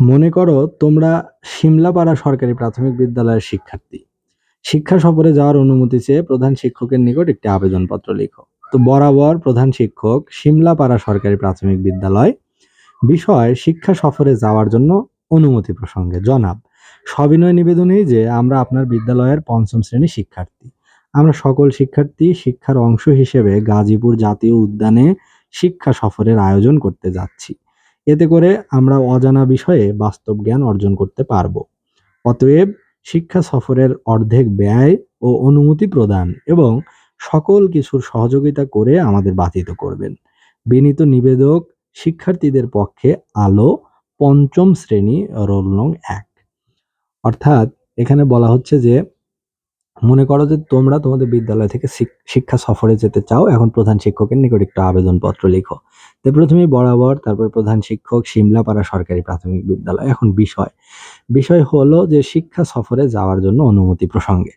মনে করো তোমরা সিমলাপাড়া সরকারি প্রাথমিক বিদ্যালয়ের শিক্ষার্থী। শিক্ষা সফরে যাওয়ার অনুমতি চেয়ে প্রধান শিক্ষকের নিকট একটি আবেদনপত্র লিখো। তো বরাবর প্রধান শিক্ষক সিমলাপাড়া সরকারি প্রাথমিক বিদ্যালয় বিষয় শিক্ষা সফরে যাওয়ার জন্য অনুমতি প্রসঙ্গে জনাব। সবিনয় নিবেদনেই যে আমরা আপনার বিদ্যালয়ের পঞ্চম শ্রেণি শিক্ষার্থী। আমরা সকল শিক্ষার্থী শিক্ষার অংশ হিসেবে গাজীপুর জাতীয় উদ্যানে শিক্ষা সফরের আয়োজন করতে যাচ্ছি। এতে করে আমরা অজানা বিষয়ে বাস্তব জ্ঞান অর্জন করতে পারব। অতএব শিক্ষা সফরের অর্ধেক ব্যয় ও অনুমতি প্রদান এবং সকল কিছুর সহযোগিতা করে আমাদের বাধিত করবেন। বিনীত নিবেদক, শিক্ষার্থীদের পক্ষে আলো পঞ্চম শ্রেণি রোল নং এক। অর্থাৎ এখানে বলা হচ্ছে যে মনে করো যে তোমরা তোমাদের বিদ্যালয় থেকে শিক- শিক্ষা সফরে যেতে চাও, এখন প্রধান শিক্ষকের নিকট একটু আবেদনপত্র লিখো। তো প্রথমে বরাবর, তারপর প্রধান শিক্ষক, সিমলাপাড়া সরকারি প্রাথমিক বিদ্যালয়। এখন বিষয়। বিষয় হলো যে শিক্ষা সফরে যাওয়ার জন্য অনুমতি প্রসঙ্গে।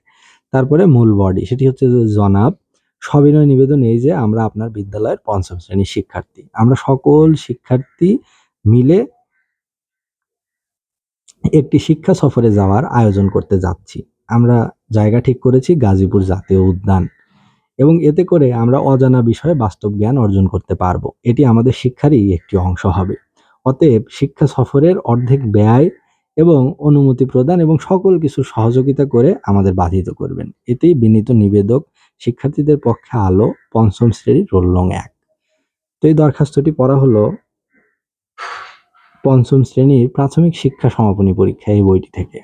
তারপরে মূল বডি, সেটি হচ্ছে জনাব সবিনয় নিবেদন, এই যে আমরা আপনার বিদ্যালয়ের পঞ্চম শ্রেণির শিক্ষার্থী। আমরা সকল শিক্ষার্থী মিলে একটি শিক্ষা সফরে যাওয়ার আয়োজন করতে যাচ্ছি। আমরা জায়গা ঠিক করেছি গাজীপুর জাতীয় উদ্যান। এবং এতে করে আমরা অজানা বিষয়ে বাস্তব জ্ঞান অর্জন করতে পারব। এটি আমাদের শিক্ষারই একটি অংশ হবে। অতএব শিক্ষা সফরের অর্ধেক ব্যয় এবং অনুমতি প্রদান এবং সকল কিছু সহযোগিতা করে আমাদের বাধিত করবেন। এতেই বিনীত নিবেদক শিক্ষার্থীদের পক্ষে আলো, পঞ্চম শ্রেণির রোল নং এক। তো এই দরখাস্তটি পড়া হলো পঞ্চম শ্রেণির প্রাথমিক শিক্ষা সমাপনী পরীক্ষা এই বইটি থেকে।